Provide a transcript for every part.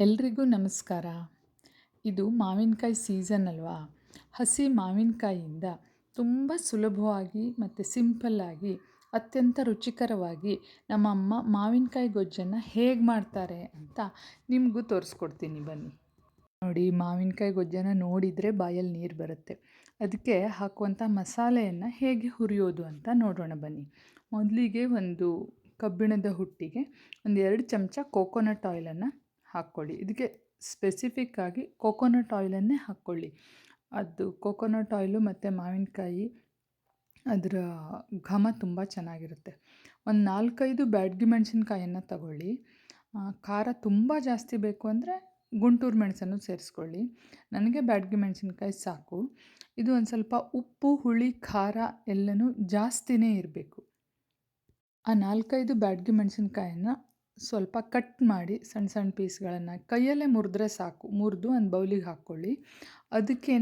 ಎಲ್ರಿಗೂ ನಮಸ್ಕಾರ. ಇದು ಮಾವಿನಕಾಯಿ ಸೀಸನ್ ಅಲ್ವಾ? ಹಸಿ ಮಾವಿನಕಾಯಿಯಿಂದ ತುಂಬ ಸುಲಭವಾಗಿ ಮತ್ತು ಸಿಂಪಲ್ಲಾಗಿ ಅತ್ಯಂತ ರುಚಿಕರವಾಗಿ ನಮ್ಮ ಅಮ್ಮ ಮಾವಿನಕಾಯಿ ಗೊಜ್ಜನ್ನು ಹೇಗೆ ಮಾಡ್ತಾರೆ ಅಂತ ನಿಮಗೂ ತೋರಿಸ್ಕೊಡ್ತೀನಿ ಬನ್ನಿ. ನೋಡಿ, ಮಾವಿನಕಾಯಿ ಗೊಜ್ಜನ ನೋಡಿದರೆ ಬಾಯಲ್ಲಿ ನೀರು ಬರುತ್ತೆ. ಅದಕ್ಕೆ ಹಾಕುವಂಥ ಮಸಾಲೆಯನ್ನು ಹೇಗೆ ಹುರಿಯೋದು ಅಂತ ನೋಡೋಣ ಬನ್ನಿ. ಮೊದಲಿಗೆ ಒಂದು ಕಬ್ಬಿಣದ ಹುಟ್ಟಿಗೆ ಒಂದು ಎರಡು ಚಮಚ ಕೋಕೋನಟ್ ಆಯಿಲನ್ನು ಹಾಕ್ಕೊಳ್ಳಿ. ಇದಕ್ಕೆ ಸ್ಪೆಸಿಫಿಕ್ಕಾಗಿ ಕೋಕೋನಟ್ ಆಯಿಲನ್ನೇ ಹಾಕ್ಕೊಳ್ಳಿ. ಅದು ಕೋಕೋನಟ್ ಆಯಿಲು ಮತ್ತು ಮಾವಿನಕಾಯಿ ಅದರ ಘಮ ತುಂಬ ಚೆನ್ನಾಗಿರುತ್ತೆ. ಒಂದು ನಾಲ್ಕೈದು ಬ್ಯಾಡ್ಗಿ ಮೆಣಸಿನ್ಕಾಯನ್ನು ತಗೊಳ್ಳಿ. ಖಾರ ತುಂಬ ಜಾಸ್ತಿ ಬೇಕು ಅಂದರೆ ಗುಂಟೂರು ಮೆಣಸನ್ನು ಸೇರಿಸ್ಕೊಳ್ಳಿ. ನನಗೆ ಬ್ಯಾಡ್ಗಿ ಮೆಣಸಿನ್ಕಾಯಿ ಸಾಕು. ಇದು ಒಂದು ಸ್ವಲ್ಪ ಉಪ್ಪು, ಹುಳಿ, ಖಾರ ಎಲ್ಲನೂ ಜಾಸ್ತಿನೇ ಇರಬೇಕು. ಆ ನಾಲ್ಕೈದು ಬ್ಯಾಡ್ಗಿ ಮೆಣಸಿನ್ಕಾಯನ್ನು ಸ್ವಲ್ಪ ಕಟ್ ಮಾಡಿ ಸಣ್ಣ ಸಣ್ಣ ಪೀಸ್ಗಳನ್ನು ಕೈಯಲ್ಲೇ ಮುರಿದ್ರೆ ಸಾಕು. ಮುರಿದು ಒಂದು ಬೌಲಿಗೆ ಹಾಕ್ಕೊಳ್ಳಿ. ಅದಕ್ಕೇ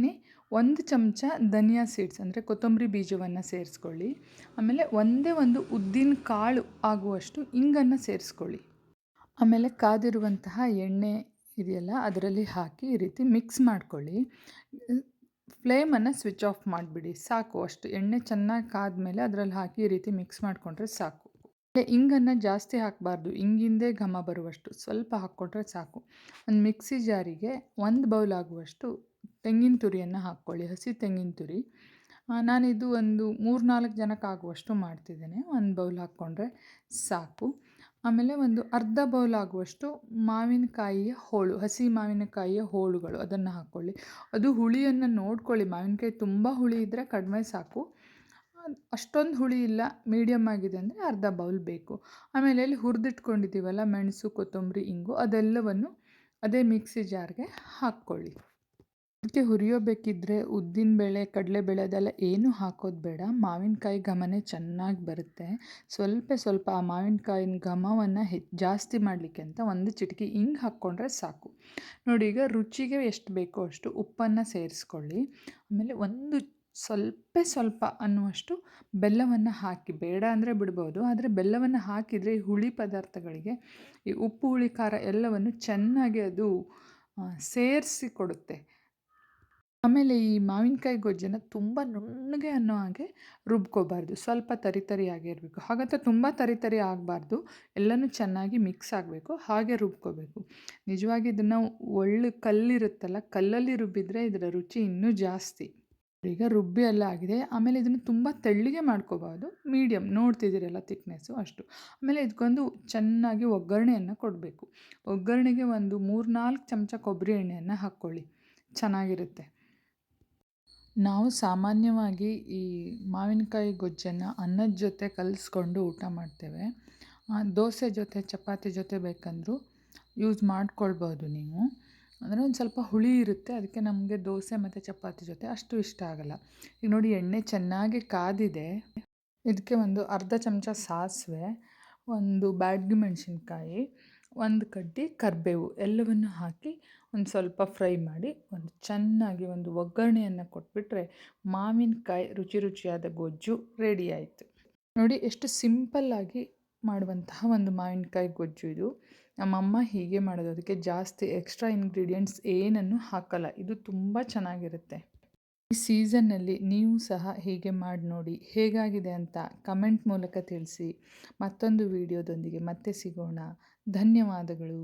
ಒಂದು ಚಮಚ ಧನಿಯಾ ಸೀಡ್ಸ್ ಅಂದರೆ ಕೊತ್ತಂಬರಿ ಬೀಜವನ್ನು ಸೇರಿಸ್ಕೊಳ್ಳಿ. ಆಮೇಲೆ ಒಂದೇ ಒಂದು ಉದ್ದಿನ ಕಾಳು ಆಗುವಷ್ಟು ಇಂಗನ್ನು ಸೇರಿಸ್ಕೊಳ್ಳಿ. ಆಮೇಲೆ ಕಾದಿರುವಂತಹ ಎಣ್ಣೆ ಇದೆಯಲ್ಲ ಅದರಲ್ಲಿ ಹಾಕಿ ಈ ರೀತಿ ಮಿಕ್ಸ್ ಮಾಡ್ಕೊಳ್ಳಿ. ಫ್ಲೇಮನ್ನು ಸ್ವಿಚ್ ಆಫ್ ಮಾಡಿಬಿಡಿ. ಸಾಕು ಅಷ್ಟು. ಎಣ್ಣೆ ಚೆನ್ನಾಗಿ ಕಾದ ಮೇಲೆ ಅದರಲ್ಲಿ ಹಾಕಿ ಈ ರೀತಿ ಮಿಕ್ಸ್ ಮಾಡಿಕೊಂಡ್ರೆ ಸಾಕು. ಇಂಗನ್ನು ಜಾಸ್ತಿ ಹಾಕಬಾರ್ದು. ಇಂಗಿಂದೇ ಘಮ ಬರುವಷ್ಟು. ಸ್ವಲ್ಪ ಹಾಕ್ಕೊಂಡ್ರೆ ಸಾಕು. ಒಂದು ಮಿಕ್ಸಿ ಜಾರಿಗೆ ಒಂದು ಬೌಲ್ ಆಗುವಷ್ಟು ತೆಂಗಿನ ತುರಿಯನ್ನು ಹಾಕ್ಕೊಳ್ಳಿ. ಹಸಿ ತೆಂಗಿನ ತುರಿ. ನಾನಿದು ಒಂದು ಮೂರು ನಾಲ್ಕು ಜನಕ್ಕೆ ಆಗುವಷ್ಟು ಮಾಡ್ತಿದ್ದೇನೆ. ಒಂದು ಬೌಲ್ ಹಾಕ್ಕೊಂಡ್ರೆ ಸಾಕು. ಆಮೇಲೆ ಒಂದು ಅರ್ಧ ಬೌಲ್ ಆಗುವಷ್ಟು ಮಾವಿನಕಾಯಿಯ ಹೋಳು, ಹಸಿ ಮಾವಿನಕಾಯಿಯ ಹೋಳುಗಳು ಅದನ್ನು ಹಾಕ್ಕೊಳ್ಳಿ. ಅದು ಹುಳಿಯನ್ನು ನೋಡ್ಕೊಳ್ಳಿ. ಮಾವಿನಕಾಯಿ ತುಂಬ ಹುಳಿ ಇದ್ದರೆ ಕಡಿಮೆ ಸಾಕು. ಅಷ್ಟೊಂದು ಹುಳಿ ಇಲ್ಲ ಮೀಡಿಯಮ್ ಆಗಿದೆ ಅಂದರೆ ಅರ್ಧ ಬೌಲ್ ಬೇಕು. ಆಮೇಲೆ ಅಲ್ಲಿ ಹುರಿದಿಟ್ಕೊಂಡಿದ್ದೀವಲ್ಲ, ಮೆಣಸು, ಕೊತ್ತಂಬರಿ, ಇಂಗು, ಅದೆಲ್ಲವನ್ನು ಅದೇ ಮಿಕ್ಸಿ ಜಾರ್ಗೆ ಹಾಕ್ಕೊಳ್ಳಿ. ಅದಕ್ಕೆ ಹುರಿಯೋಬೇಕಿದ್ರೆ ಉದ್ದಿನಬೇಳೆ ಕಡಲೆಬೇಳೆ ಅದೆಲ್ಲ ಏನೂ ಹಾಕೋದು ಬೇಡ. ಮಾವಿನಕಾಯಿ ಘಮನೇ ಚೆನ್ನಾಗಿ ಬರುತ್ತೆ. ಸ್ವಲ್ಪ ಸ್ವಲ್ಪ ಆ ಮಾವಿನಕಾಯಿನ ಘಮವನ್ನು ಹೆ, ಜಾಸ್ತಿ ಮಾಡಲಿಕ್ಕೆ ಅಂತ ಒಂದು ಚಿಟಿಕೆ ಹಿಂಗೆ ಹಾಕ್ಕೊಂಡ್ರೆ ಸಾಕು. ನೋಡಿ, ಈಗ ರುಚಿಗೆ ಎಷ್ಟು ಬೇಕೋ ಅಷ್ಟು ಉಪ್ಪನ್ನು ಸೇರಿಸ್ಕೊಳ್ಳಿ. ಆಮೇಲೆ ಒಂದು ಸ್ವಲ್ಪ ಸ್ವಲ್ಪ ಅನ್ನುವಷ್ಟು ಬೆಲ್ಲವನ್ನು ಹಾಕಿ, ಬೇಡ ಅಂದರೆ ಬಿಡ್ಬೋದು, ಆದರೆ ಬೆಲ್ಲವನ್ನು ಹಾಕಿದರೆ ಈ ಹುಳಿ ಪದಾರ್ಥಗಳಿಗೆ ಈ ಉಪ್ಪು, ಹುಳಿ, ಖಾರ ಎಲ್ಲವನ್ನು ಚೆನ್ನಾಗಿ ಅದು ಸೇರಿಸಿ ಕೊಡುತ್ತೆ. ಆಮೇಲೆ ಈ ಮಾವಿನಕಾಯಿ ಗೊಜ್ಜನ್ನು ತುಂಬ ನುಣ್ಣಗೆ ಅನ್ನೋ ಹಾಗೆ ರುಬ್ಕೋಬಾರ್ದು. ಸ್ವಲ್ಪ ತರಿತರಿ ಆಗಿರಬೇಕು ಹಾಗಂತ ತುಂಬ ತರಿತರಿ ತರಿ ಆಗಬಾರ್ದು. ಎಲ್ಲನೂ ಚೆನ್ನಾಗಿ ಮಿಕ್ಸ್ ಆಗಬೇಕು. ಹಾಗೆ ರುಬ್ಕೋಬೇಕು. ನಿಜವಾಗಿ ಇದನ್ನು ಒಳ್ಳೆ ಕಲ್ಲಿರುತ್ತಲ್ಲ, ಕಲ್ಲಲ್ಲಿ ರುಬ್ಬಿದರೆ ಇದರ ರುಚಿ ಇನ್ನೂ ಜಾಸ್ತಿ. ಈಗ ರುಬ್ಬಿ ಎಲ್ಲ ಆಗಿದೆ. ಆಮೇಲೆ ಇದನ್ನು ತುಂಬ ತೆಳ್ಳಗೆ ಮಾಡ್ಕೋಬಾರ್ದು ಮೀಡಿಯಮ್ ನೋಡ್ತಿದ್ದೀರಲ್ಲ ತಿಕ್ನೆಸ್ಸು ಅಷ್ಟು. ಆಮೇಲೆ ಇದಕ್ಕೊಂದು ಚೆನ್ನಾಗಿ ಒಗ್ಗರಣೆಯನ್ನು ಕೊಡಬೇಕು. ಒಗ್ಗರಣೆಗೆ ಒಂದು ಮೂರು ನಾಲ್ಕು ಚಮಚ ಕೊಬ್ಬರಿ ಎಣ್ಣೆಯನ್ನು ಹಾಕ್ಕೊಳ್ಳಿ. ಚೆನ್ನಾಗಿರುತ್ತೆ. ನಾವು ಸಾಮಾನ್ಯವಾಗಿ ಈ ಮಾವಿನಕಾಯಿ ಗೊಜ್ಜನ್ನು ಅನ್ನದ ಜೊತೆ ಕಲಿಸ್ಕೊಂಡು ಊಟ ಮಾಡ್ತೇವೆ. ದೋಸೆ ಜೊತೆ, ಚಪಾತಿ ಜೊತೆ ಬೇಕಂದರೂ ಯೂಸ್ ಮಾಡ್ಕೊಳ್ಬೋದು ನೀವು. ಅಂದರೆ ಒಂದು ಸ್ವಲ್ಪ ಹುಳಿ ಇರುತ್ತೆ, ಅದಕ್ಕೆ ನಮಗೆ ದೋಸೆ ಮತ್ತು ಚಪಾತಿ ಜೊತೆ ಅಷ್ಟು ಇಷ್ಟ ಆಗಲ್ಲ. ಈಗ ನೋಡಿ ಎಣ್ಣೆ ಚೆನ್ನಾಗಿ ಕಾದಿದೆ. ಇದಕ್ಕೆ ಒಂದು ಅರ್ಧ ಚಮಚ ಸಾಸಿವೆ, ಒಂದು ಬ್ಯಾಡ್ಗಿ ಮೆಣಸಿನ್ಕಾಯಿ, ಒಂದು ಕಡ್ಡಿ ಕರಿಬೇವು ಎಲ್ಲವನ್ನು ಹಾಕಿ ಒಂದು ಸ್ವಲ್ಪ ಫ್ರೈ ಮಾಡಿ ಒಂದು ಚೆನ್ನಾಗಿ ಒಂದು ಒಗ್ಗರಣೆಯನ್ನು ಕೊಟ್ಬಿಟ್ರೆ ಮಾವಿನಕಾಯಿ ರುಚಿ ರುಚಿಯಾದ ಗೊಜ್ಜು ರೆಡಿ ಆಯಿತು. ನೋಡಿ ಎಷ್ಟು ಸಿಂಪಲ್ಲಾಗಿ ಮಾಡುವಂತಹ ಒಂದು ಮಾವಿನಕಾಯಿ ಗೊಜ್ಜು ಇದು. ನಮ್ಮಮ್ಮ ಹೀಗೆ ಮಾಡೋದು. ಅದಕ್ಕೆ ಜಾಸ್ತಿ ಎಕ್ಸ್ಟ್ರಾ ಇಂಗ್ರೀಡಿಯೆಂಟ್ಸ್ ಏನನ್ನು ಹಾಕಲ್ಲ. ಇದು ತುಂಬ ಚೆನ್ನಾಗಿರುತ್ತೆ. ಈ ಸೀಸನ್ನಲ್ಲಿ ನೀವು ಸಹ ಹೀಗೆ ಮಾಡಿ ನೋಡಿ ಹೇಗಾಗಿದೆ ಅಂತ ಕಮೆಂಟ್ ಮೂಲಕ ತಿಳಿಸಿ. ಮತ್ತೊಂದು ವಿಡಿಯೋದೊಂದಿಗೆ ಮತ್ತೆ ಸಿಗೋಣ. ಧನ್ಯವಾದಗಳು.